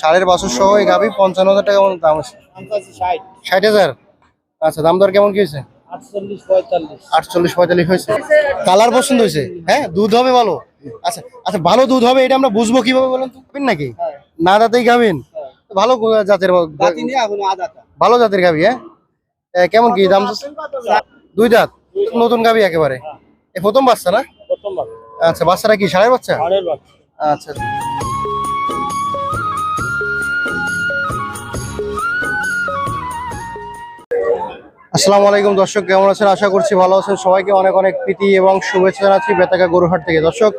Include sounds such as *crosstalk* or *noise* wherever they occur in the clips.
ষাঁড়ের বাছুর সহ এই গাভি পঞ্চান্ন হাজার টাকা মতো দাম আছে। ষাট হাজার? আচ্ছা দাম দর কেমন কি হয়েছে? আটচল্লিশ পঁয়তাল্লিশ হয়েছে। কালার পছন্দ হয়েছে? হ্যাঁ দুধ হবে ভালো। আচ্ছা আচ্ছা ভালো দুধ হবে এটা আমরা বুঝব কীভাবে বলেন তো? নাকি? না দাঁতেই গাভিন? ভালো জাতের ভালো জাতের গাভি হ্যাঁ? কেমন কি দাম? দুই দাঁত? নতুন গাভি একেবারে। এ প্রথম বাচ্চা না? আচ্ছা বাচ্চাটা কি সাড়ে বাচ্চা? আচ্ছা। আসসালামু আলাইকুম দর্শক, কেমন আছেন? আশা করছি ভালো আছেন। সবাইকে অনেক অনেক প্রীতি এবং শুভেচ্ছা জানাচ্ছি বেতাকা গরুহাট থেকে। দর্শক,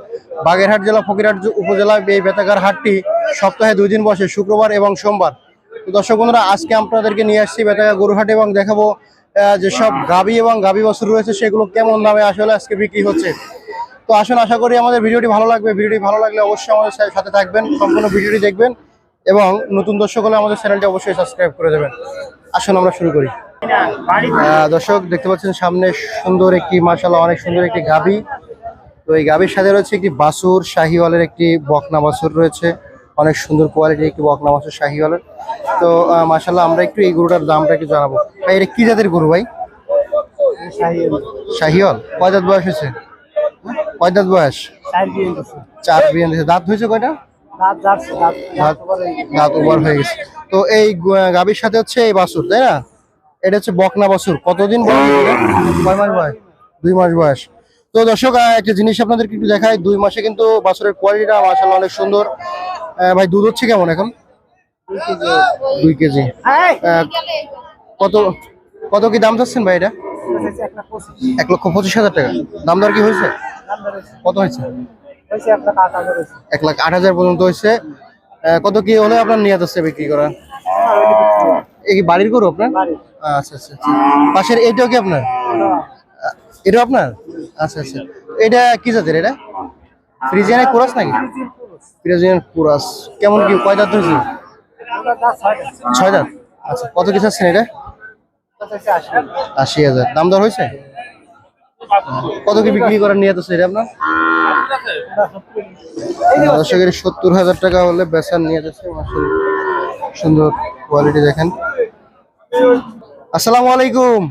বাগেরহাট জেলা, ফকিরহাট উপজেলায় এই বেতাকার হাটটি সপ্তাহে দুই দিন বসে, শুক্রবার এবং সোমবার। দর্শক বন্ধুরা, আজকে আপনাদেরকে নিয়ে আসছি বেতাকা গরুহাট এবং দেখাবো যেসব গাবি এবং গাবি বছর রয়েছে, সেগুলো কেমন দামে আসলে আজকে বিক্রি হচ্ছে। তো আসুন, আশা করি আমাদের ভিডিওটি ভালো লাগবে। ভিডিওটি ভালো লাগলে অবশ্যই আমাদের সাথে থাকবেন, সম্পূর্ণ ভিডিওটি দেখবেন এবং নতুন দর্শক হলে আমাদের চ্যানেলটি অবশ্যই সাবস্ক্রাইব করে দেবেন। আসুন, আমরা শুরু করি। দর্শক, দেখতে পাচ্ছেন সামনে সুন্দর একটি মাশাল্লাহ অনেক সুন্দর একটি গাবি। তো এই গাবির সাথে রয়েছে একটি বাসুর, শাহিওয়ালের একটি বকনা বাসুর রয়েছে। অনেক সুন্দর কোয়ালিটির একটি বকনা বাসুর, শাহিওয়ালের। তো মাশাল্লাহ আমরা একটু এই গরুটার দামটা একটু জানাব। ভাই, এটা কি জাতের গরু ভাই? শাহিওয়াল। কয় দাঁত বয়স হয়েছে? কয় দাঁত বয়স? চার বিয়ান দাঁত হয়েছে কয়টা? দাঁত ওভার হয়ে গেছে। তো এই গ- গাভীর সাথে হচ্ছে এই বাছুর তাই না? এটা হচ্ছে বকনা বাছুর। কতদিন দুই মাস বয়স। তো দর্শক একটা জিনিস আপনাদেরকে একটু দেখায় দুই মাসে কিন্তু বাছুরের কোয়ালিটিটা মাসাল্লাহ অনেক সুন্দর। ভাই, দুধ হচ্ছে কেমন এখন? দুই কেজি। কত কত কি দাম চাচ্ছেন ভাই এটা? এক লক্ষ পঁচিশ হাজার টাকা। দাম দর কি হয়েছে? কত হয়েছে? এক লাখ আট হাজার পর্যন্ত হয়েছে। কত কি হলে আপনার নিয়ে যাচ্ছে বিক্রি করা? এই বাড়ির গরু আপনার? আচ্ছা আচ্ছা আচ্ছা। পাশের এইটাও কি আপনার? এটাও আপনার? আচ্ছা আচ্ছা। এটা কি জাতের এটা? ফ্রিজিয়ানের কুরাস নাকি? Friesian cross. কেমন কি কয় দাঁত হয়েছে? ছয় দাঁত। আচ্ছা কত কি চাচ্ছেন এটা? আশি। হাজার। দাম দর হয়েছে? কত কি বিক্রি করার নিয়ে যাচ্ছে এটা আপনার? দর্শকের সত্তর হাজার টাকা হলে বেচার নিয়ে যাচ্ছে সুন্দর কোয়ালিটি দেখেন। আসসালামু আলাইকুম।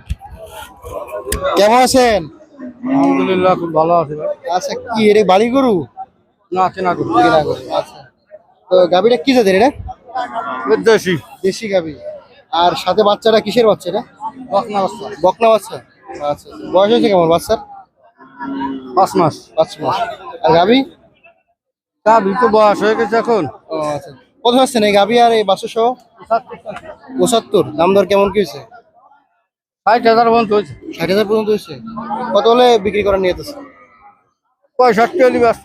কেমন আছেন? আলহামদুলিল্লাহ খুব ভালো আছে আচ্ছা কি এটা বাড়ি গরু? না চেনা করি কেনা গরু। আচ্ছা। তো গাবিটা কি জাতের এটা? দেশি। দেশি গাবি আর সাথে বাচ্চাটা কিসের বাচ্চা এটা? বকনা বস্তা বকনা বাচ্চা? আচ্ছা বয়স হয়েছে কেমন বাচ্চার? পাঁচ মাস। পাঁচ মাস। আর গাবি তা তো বয়স হয়ে গেছে এখন। ও আচ্ছা। কত হচ্ছেন এই গাবি আর এই বাচ্চা সহ পঁচাত্তর। দাম দর কেমন কি হয়েছে? ষাট হাজার পর্যন্ত হয়েছে। ষাট হাজার পর্যন্ত হয়েছে। কত হলে বিক্রি করার নিয়ে যাচ্ছে পঁয়ষট্টি হলি ব্যস্ত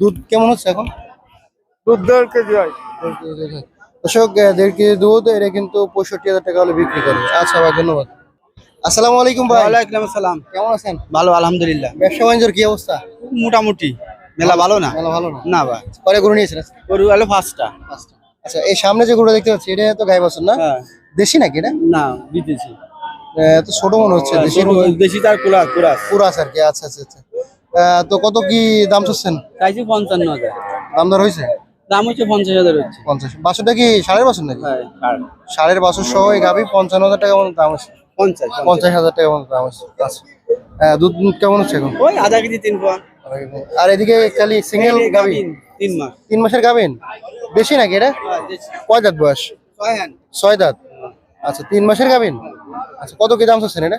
দুধ কেমন হচ্ছে এখন? দুধ দেড় কেজি হয়। দর্শক দেড় কেজি দুধ এটা কিন্তু পঁয়ষট্টি হাজার টাকা হলে বিক্রি করে। আচ্ছা ভাই ধন্যবাদ। আসসালামু আলাইকুম ভাই। ওয়ালাইকুম আসসালাম। কেমন আছেন? ভালো আলহামদুলিল্লাহ। ব্যবসা বাণিজ্যের কি অবস্থা? মোটামুটি। মেলা ভালো না? ভালো ভালো না। না ভাই পরে গরু নিয়েছেন গরু হলো পাঁচটা। পাঁচটা। আচ্ছা এই সামনে যে গরুটা দেখতে পাচ্ছি এটা তো গায়ে বছর না? হ্যাঁ। দেশি নাকি এটা? না বিদেশি। আহ, তো ছোট মনে হচ্ছে দেশি দেশি তার কুড়া কুড়াস পুরাস আর কি আচ্ছা আচ্ছা আচ্ছা। তো কত কি দাম চাচ্ছেন? চাইছি পঞ্চান্ন হাজার। দাম দর হয়েছে? দাম হচ্ছে পঞ্চাশ হাজার হচ্ছে। পঞ্চাশ। বাছুরটা কি সাড়ে বাছুর নাকি? হ্যাঁ সাড়ের বাছুর সহ এই গাভি পঞ্চান্ন হাজার টাকা মতো দাম আছে পঞ্চাশ পঞ্চাশ। হাজার টাকা মতো দাম আছে আচ্ছা। দুধ কেমন হচ্ছে এখন? ওই আধা কেজি তিন পোয়া। আর এদিকে খালি সিঙ্গেল গাভি? তিন মাস। তিন মাসের গাভিন? বেশি নাকি এটা? কয় দাঁত বয়স? ছয় দাঁত? আচ্ছা তিন মাসের গাভিন? আচ্ছা কত কি দাম চাচ্ছেন এটা?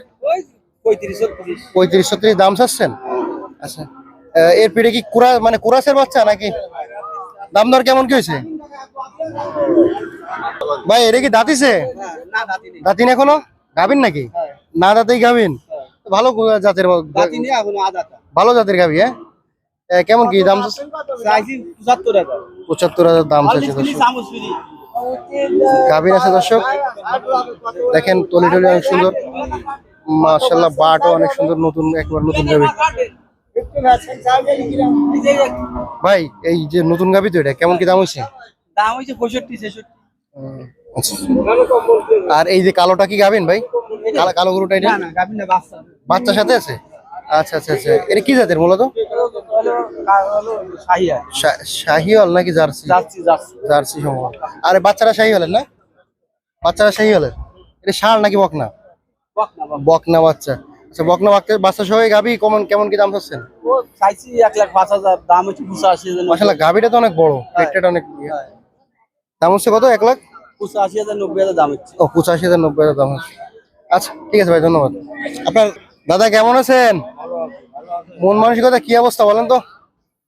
পঁয়ত্রিশ ছত্রিশ। দাম চাচ্ছেন? আচ্ছা এর পিঠে কি কুরা মানে কুরাসের বাচ্চা নাকি? দাম দর কেমন কি হয়েছে? ভাই এটা কি দাঁতিছে দাঁতিন এখনও? গাভিন নাকি? না দাঁতেই গাভিন? ভালো জাতের দাঁতি নেই এখন আধাটা ভালো জাতের গাভি হ্যাঁ? কেমন কি দাম? পঁচাত্তর হাজার। দাম গাভীর আছে দর্শক দেখেন তলি টলি অনেক সুন্দর। মার্শাল্লাহ বাটও অনেক সুন্দর নতুন একবার নতুন গাভি। ভাই এই যে নতুন গাভি তো এটা কেমন কি দাম হয়েছে? দাম হয়েছে পঁয়ষট্টি ছেষট্টি। আচ্ছা। আর এই যে কালোটা কি গাবেন ভাই? কালো কালো গরুটা এটা? বাচ্চার সাথে আছে? আচ্ছা আচ্ছা আচ্ছা। এটা কি জাতের মূলত শাহিয়া শা- শাহিওয়াল নাকি জার্সি? জার্সি আরে বাচ্চারা শাহি হলেন না? বাচ্চারা শাহি হলেন এটা ষাঁড় নাকি বকনা। বকনা বাচ্চা। আচ্ছা বকনা বাচ্চা বাচ্চা সহ গাবি কেমন কেমন কি দাম চাচ্ছেন চাইছি এক লাখ পাঁচ হাজার দাম হচ্ছে পুষা হাজার মাসাল্লাহ গাবিটা তো অনেক বড় পেটটা অনেক ইয়ে। দাম হচ্ছে কত এক লাখ? পুষা আশি হাজার নব্বই হাজার দাম হচ্ছে। ও পঁচাশি হাজার নব্বই হাজার দাম হচ্ছে। আচ্ছা ঠিক আছে ভাই ধন্যবাদ। আপনার দাদা কেমন আছেন? মন মানসিকতা কি অবস্থা বলেন তো?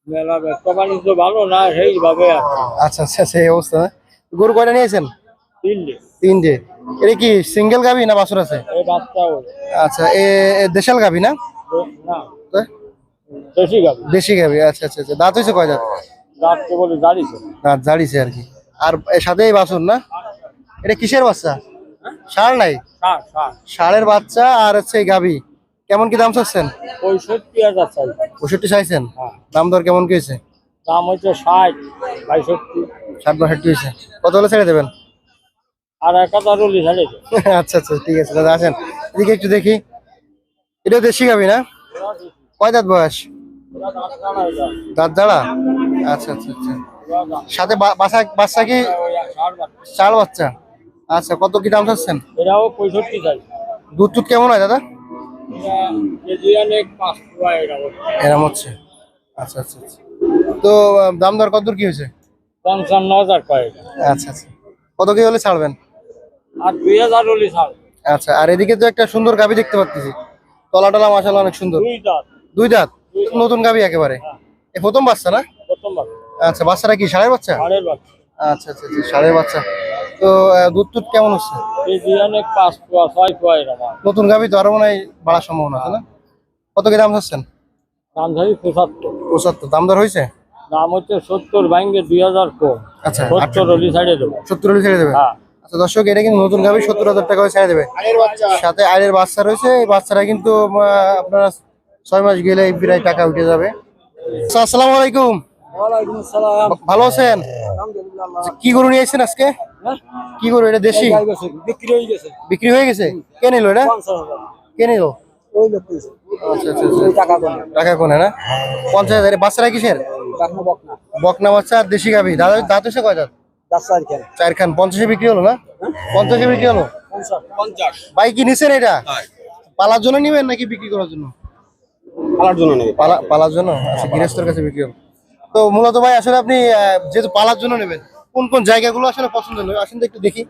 মেলা ব্যবসা বাণিজ্য ভালো না সেইভাবে আচ্ছা আচ্ছা সেই অবস্থা? গরু কয়টা নিয়েছেন? তিনটে। তিনটে। এটা কি সিঙ্গেল গাবি না বাছুর আছে? আচ্ছা এ দেশাল গাবি না? না। গাবি দেশি গাবি আচ্ছা আচ্ছা আচ্ছা। দাঁত হয়েছে কয় দাঁত? দাঁত জাড়িছে আর কি। আর এর সাথে এই বাছুর না? এটা কিসের বাচ্চা? ষাঁড় নাই? ষাঁড়ের বাচ্চা আর হচ্ছে গাবি কেমন কি দাম চাচ্ছেন? পঁয়ষট্টি হাজার চাই। পঁয়ষট্টি চাইছেন? হ্যাঁ। দাম দর কেমন কি হয়েছে? দাম হয়েছে ষাট পঁয়ষট্টি ষাট বাষট্টি হয়েছে। কত হলে ছেড়ে দেবেন? আর এক হাজার ছাড়ে *laughs* আচ্ছা আচ্ছা ঠিক আছে দাদা আসেন। এদিকে একটু দেখি। এটা দেশি গাবি না? কয় দাঁত বয়স? দাঁত দাঁড়া আচ্ছা আচ্ছা আচ্ছা। সাথে বাচ্চা বাচ্চা কি? চার বাচ্চা। আচ্ছা কত কি দাম চাচ্ছেন? এরাও পঁয়ষট্টি চাই। দুধ টুধ কেমন হয় দাদা? এরম হচ্ছে। আচ্ছা আচ্ছা আচ্ছা। তো দাম দর কত দূর কি হয়েছে? পঞ্চান্ন হাজার কয়েক আচ্ছা আচ্ছা। কত কি হলে ছাড়বেন? আর দুই হাজার রলি ছাড়। আচ্ছা আর এদিকে তো একটা সুন্দর গাবি দেখতে পাচ্ছি তলা টলা মাসাল অনেক সুন্দর। দুই দাঁত। নতুন গাবি একেবারে। এই প্রথম বাচ্চা না? প্রথমবার আচ্ছা বাচ্চাটা কি ষাঁড়ের বাচ্চা? আচ্ছা আচ্ছা আচ্ছা ষাঁড়ের বাচ্চা। তো দুধ টুধ কেমন হচ্ছে? অনেক পাঁচ পোয়া ছয় পোয়া এরকম। নতুন গাবি তো আরও মনে হয় বাড়ার সম্ভাবনা আছে না? কত কি দাম চাচ্ছেন? দাম ধরি পঁচাত্তর। পঁচাত্তর। দাম দর হয়েছে? দাম হচ্ছে সত্তর ব্যাঙ্গে দুই হাজার কম। আচ্ছা সত্তর দেবো। হলে ছেড়ে দেবে? হ্যাঁ। আচ্ছা দর্শক এটা কিন্তু নতুন গাবি সত্তর হাজার টাকা করে ছেড়ে দেবে। সাথে আয়ের বাচ্চা রয়েছে। এই বাচ্চারা কিন্তু আপনারা ছয় মাস গেলে প্রায় টাকা উঠে যাবে। আচ্ছা, আসসালামু আলাইকুম। ভালো আছেন? কি গরু নিয়েছেন আজকে? কি গরু এটা দেশি? বিক্রি হয়ে গেছে। বিক্রি হয়ে গেছে? কে নিল এটা? কে নিল? আচ্ছা আচ্ছা আচ্ছা। টাকা কোনে? না? পঞ্চাশ হাজার। বাচ্চারা কিসের? বাকনা। বাচ্চা আর দেশি গাভি। দাদা দাঁত হচ্ছে কয় দাঁত? দশ তারিখ চার খান পঞ্চাশে বিক্রি হলো না? পঞ্চাশে বিক্রি হলো? ভাই কি নিছেন এটা? পালার জন্য নিবেন নাকি বিক্রি করার জন্য? পালার জন্য নেবে। পালা পালার জন্য? আচ্ছা গৃহস্থের কাছে বিক্রি হলো তো মূলত ভাই আসলে আপনি যেহেতু পালার জন্য নেবেন কোন কোন জায়গাগুলো আসলে পছন্দ নয়? আসেন তো একটু দেখি।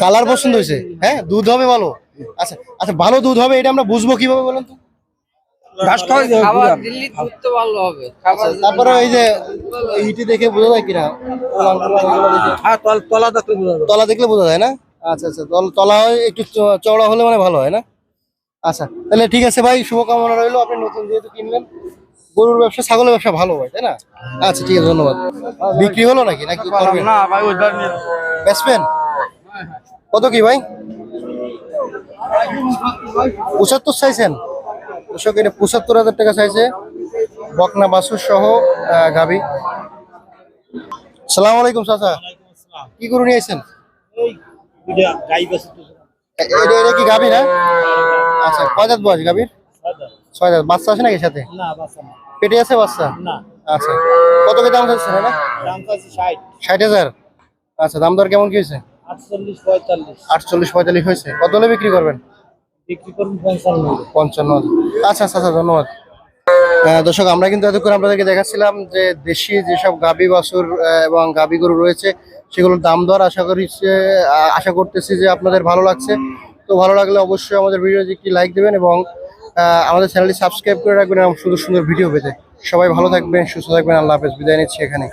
কালার পছন্দ হয়েছে। হ্যাঁ দুধ হবে ভালো। আচ্ছা আচ্ছা ভালো দুধ হবে এটা আমরা বুঝব কীভাবে বলেন তো? ঘাস খাওয়াই খাবার দিল্লি দুধ তো ভালো হবে। খাবার তারপরে ওই যে ইটি দেখে বোঝা যায় কিনা। হ্যাঁ তল তলা দেখতে বোঝা যাবে তলা দেখলে বোঝা যায় না? আচ্ছা আচ্ছা তল- তলা হয় একটু চ- চওড়া হলে মানে ভালো হয় না? আচ্ছা তাহলে ঠিক আছে ভাই শুভকামনা রইল। আপনি নতুন যেহেতু কিনলেন গরুর ব্যবসা ছাগলের ব্যবসা ভালো হয় তাই না? আচ্ছা ঠিক আছে ধন্যবাদ। বিক্রি হলো নাকি? নাকি করবেন? না ভাই ওইটার বেচবেন কত কি ভাই? পঁচাত্তর চাইছেন? দর্শক এটা পঁচাত্তর হাজার টাকা চাইছে। বকনা বাসুর সহ গাবি সালাম আলাইকুম চাচা। কি গরু নিয়েছেন এটা কি গাবি না? আচ্ছা কয় বয়স গাবির ছয় দাঁত বাচ্চা আছে নাকি সাথে? না বাসা না। পেটে আছে বাচ্চা? না। আচ্ছা। কত কি দাম চাচ্ছেন দাম ষাট। ষাট হাজার? আচ্ছা দাম দর কেমন কি হয়েছে? আটচল্লিশ পঁয়তাল্লিশ। আটচল্লিশ পঁয়তাল্লিশ হয়েছে। কত হলে বিক্রি করবেন? বিক্রি করুন পঞ্চান্ন পঞ্চান্ন আচ্ছা আচ্ছা আচ্ছা ধন্যবাদ। দর্শক আমরা কিন্তু এতক্ষণ আপনাদেরকে দেখাচ্ছিলাম যে দেশি যেসব গাবি বাছুর আহ, এবং গাবি গরু রয়েছে সেগুলোর দাম দর আশা করি আশা করতেছি যে আপনাদের ভালো লাগছে। তো ভালো লাগলে অবশ্যই আমাদের ভিডিওতে একটি লাইক দেবেন এবং আমাদের চ্যানেলটি সাবস্ক্রাইব করে রাখবেন এবং সুন্দর সুন্দর ভিডিও পেতে। সবাই ভালো থাকবেন, সুস্থ থাকবেন, আল্লাহ হাফেজ। বিদায় নিচ্ছি এখানে